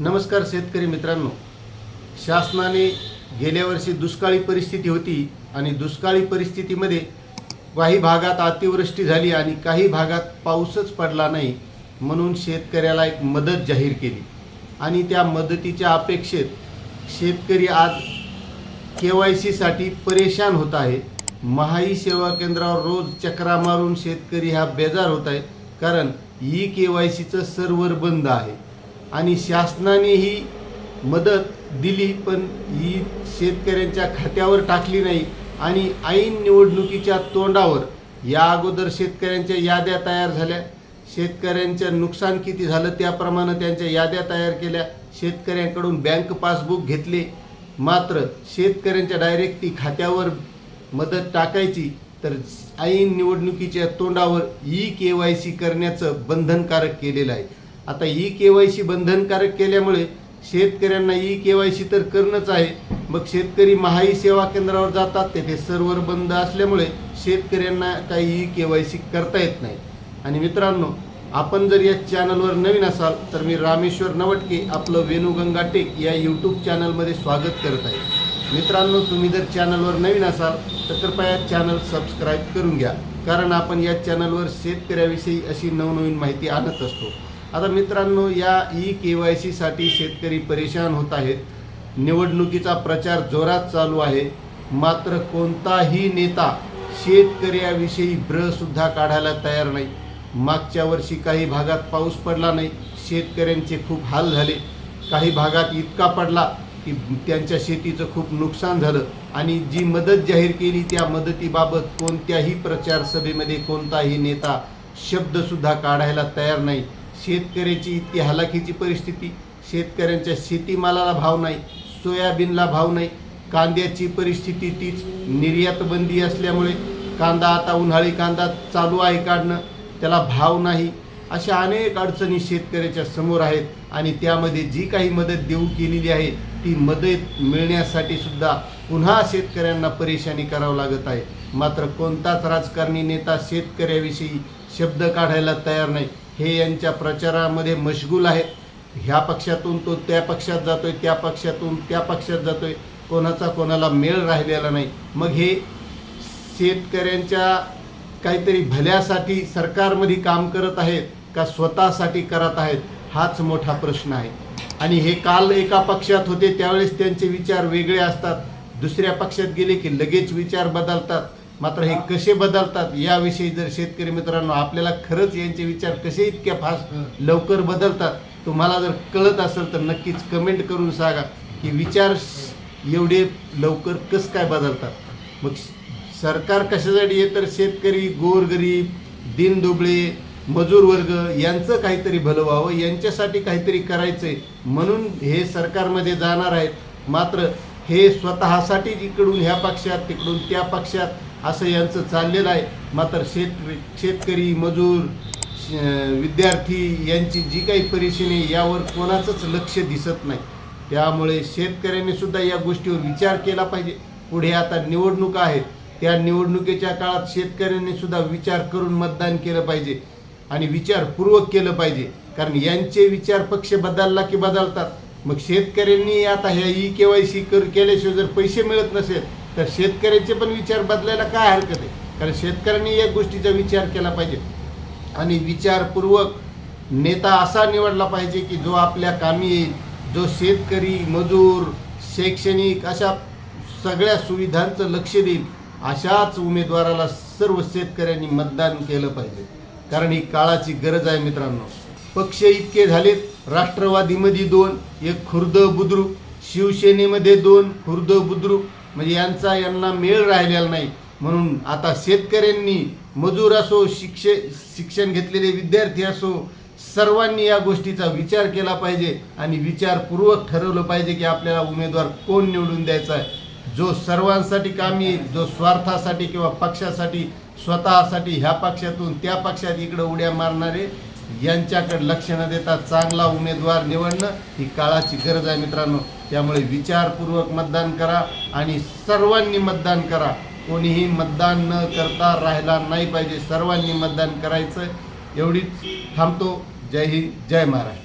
नमस्कार शेतकरी मित्रांनो. शासनाने गेल्या वर्षी दुष्काळी परिस्थिती होती आणि दुष्काळी परिस्थितीमध्ये काही भागात अतिवृष्टी झाली आणि काही भागात पाऊसच पडला नाही म्हणून शेतकऱ्याला एक मदत जाहीर केली. आणि त्या मदतीच्या अपेक्षेत शेतकरी आज के वाय सीसाठी परेशान होत आहे. महाई सेवा केंद्रावर रोज चक्रा मारून शेतकरी हा बेजार होत आहे कारण ई के वाय सीचं सर्व्हर बंद आहे. आणि शासनानेही मदत दिली पण ही शेतकऱ्यांच्या खात्यावर टाकली नाही आणि ऐन निवडणुकीच्या तोंडावर या अगोदर शेतकऱ्यांच्या याद्या तयार झाल्या. शेतकऱ्यांचं नुकसान किती झालं त्याप्रमाणे त्यांच्या याद्या तयार केल्या. शेतकऱ्यांकडून बँक पासबुक घेतले. मात्र शेतकऱ्यांच्या डायरेक्ट ती खात्यावर मदत टाकायची तर ऐन निवडणुकीच्या तोंडावर ई के वाय सी करण्याचं बंधनकारक केलेलं आहे. आता ई के वाय सी बंधनकारक केल्यामुळे शेतकऱ्यांना ई के वाय सी तर करणंच आहे. मग शेतकरी महाई सेवा केंद्रावर जातात तेथे सर्व्हर बंद असल्यामुळे शेतकऱ्यांना काही ई के वाय सी करता येत नाही. आणि मित्रांनो आपण जर या चॅनलवर नवीन असाल तर मी रामेश्वर नवटके आपलं वेणुगंगा टेक या यूट्यूब चॅनलमध्ये स्वागत करत आहे. मित्रांनो तुम्ही जर चॅनलवर नवीन असाल तर कृपया चॅनल सबस्क्राईब करून घ्या. कारण आपण या चॅनलवर शेतकऱ्याविषयी अशी नवनवीन माहिती आणत असतो. आता मित्रांनो या ई के वाय सीसाठी शेतकरी परेशान होत आहेत. निवडणुकीचा प्रचार जोरात चालू आहे. मात्र कोणताही नेता शेतकऱ्याविषयी ब्रसुद्धा काढायला तयार नाही. मागच्या वर्षी काही भागात पाऊस पडला नाही. शेतकऱ्यांचे खूप हाल झाले. काही भागात इतका पडला की त्यांच्या शेतीचं खूप नुकसान झालं. आणि जी मदत जाहीर केली त्या मदतीबाबत कोणत्याही प्रचार सभेमध्ये कोणताही नेता शब्दसुद्धा काढायला तयार नाही. शेतकऱ्याची इतकी हलाखीची परिस्थिती शेतकऱ्यांच्या शेतीमालाला भाव नाही सोयाबीनला भाव नाही कांद्याची परिस्थिती तीच निर्यातबंदी असल्यामुळे कांदा आता उन्हाळी कांदा चालू आहे काढणं त्याला भाव नाही अशा अनेक अडचणी शेतकऱ्याच्या समोर आहेत आणि त्यामध्ये जी काही मदत देऊ केलेली आहे ती मदत मिळण्यासाठी सुद्धा पुन्हा शेतकऱ्यांना परेशानी करावं लागत आहे. मात्र कोणताच राजकारणी नेता शेतकऱ्याविषयी शब्द काढायला तयार नाही. हे यांच्या प्रचारामध्ये मशगूल आहेत ह्या पक्षातून तो त्या पक्षात जातोय त्या पक्षातून त्या पक्षात जातोय. कोणाचा कोणाला मेळ राहिलेला नाही. मग हे शेतकऱ्यांच्या काहीतरी भल्यासाठी सरकारमध्ये काम करत आहेत का स्वतःसाठी करत आहेत हाच मोठा प्रश्न आहे. आणि हे काल एका पक्षात होते त्यावेळेस त्यांचे विचार वेगळे असतात. दुसऱ्या पक्षात गेले की लगेच विचार बदलतात. मात्र हे कसे बदलतात याविषयी जर शेतकरी मित्रांनो आपल्याला खरंच यांचे विचार कसे इतक्या फास्ट लवकर बदलतात तुम्हाला जर कळत असेल तर नक्कीच कमेंट करून सांगा की विचार एवढे लवकर कसं काय बदलतात. मग सरकार कशासाठी आहे तर शेतकरी गोरगरीब दिनदुबळे मजूर वर्ग यांचं काहीतरी भलं व्हावं यांच्यासाठी काहीतरी करायचं आहे म्हणून हे सरकारमध्ये जाणार आहेत. मात्र हे स्वतःसाठी इकडून ह्या पक्षात तिकडून त्या पक्षात असं यांचं चाललेलं आहे. मात्र शेत शेतकरी मजूर श- विद्यार्थी यांची जी काही परेशानी यावर कोणाचंच लक्ष दिसत नाही. त्यामुळे शेतकऱ्यांनी सुद्धा या गोष्टीवर विचार केला पाहिजे. पुढे आता निवडणुका आहेत. त्या निवडणुकीच्या काळात शेतकऱ्यांनी सुद्धा विचार करून मतदान केलं पाहिजे आणि विचारपूर्वक केलं पाहिजे. कारण यांचे विचार पक्ष बदलला की बदलतात. मग शेतकऱ्यांनी आता ह्या ई के वाय सी कर केल्याशिवाय जर पैसे मिळत नसेल तर शेतकऱ्याचे पण विचार बदलायला काय हरकत आहे? कारण शेतकऱ्यांनी या गोष्टीचा विचार केला पाहिजे. आणि विचारपूर्वक नेता असा निवडला पाहिजे की जो आपल्या कामी येईल जो शेतकरी मजूर शैक्षणिक अशा सगळ्या सुविधांचं लक्ष देईल अशाच उमेदवाराला सर्व शेतकऱ्यांनी मतदान केलं पाहिजे. कारण ही काळाची गरज आहे मित्रांनो. पक्ष इतके झालेत राष्ट्रवादीमध्ये दोन एक खुर्द बुद्रुक शिवसेनेमध्ये दोन खुर्द बुद्रुक म्हणजे यांचा यांना मेळ राहिलेला नाही. म्हणून आता शेतकऱ्यांनी मजूर असो शिक्षे शिक्षण घेतलेले विद्यार्थी असो सर्वांनी या गोष्टीचा विचार केला पाहिजे आणि विचारपूर्वक ठरवलं पाहिजे की आपल्याला उमेदवार कोण निवडून द्यायचा आहे. जो सर्वांसाठी कामी येईल जो स्वार्थासाठी किंवा पक्षासाठी स्वतःसाठी ह्या पक्षातून त्या पक्षात इकडं उड्या मारणारे यांच्याकडे लक्ष न देता चांगला उमेदवार निवडणं ही काळाची गरज आहे मित्रांनो. त्यामुळे विचारपूर्वक मतदान करा आणि सर्वांनी मतदान करा. कोणीही मतदान न करता राहिला नाही पाहिजे. सर्वांनी मतदान करायचं. एवढीच थांबतो. जय हिंद जय महाराष्ट्र.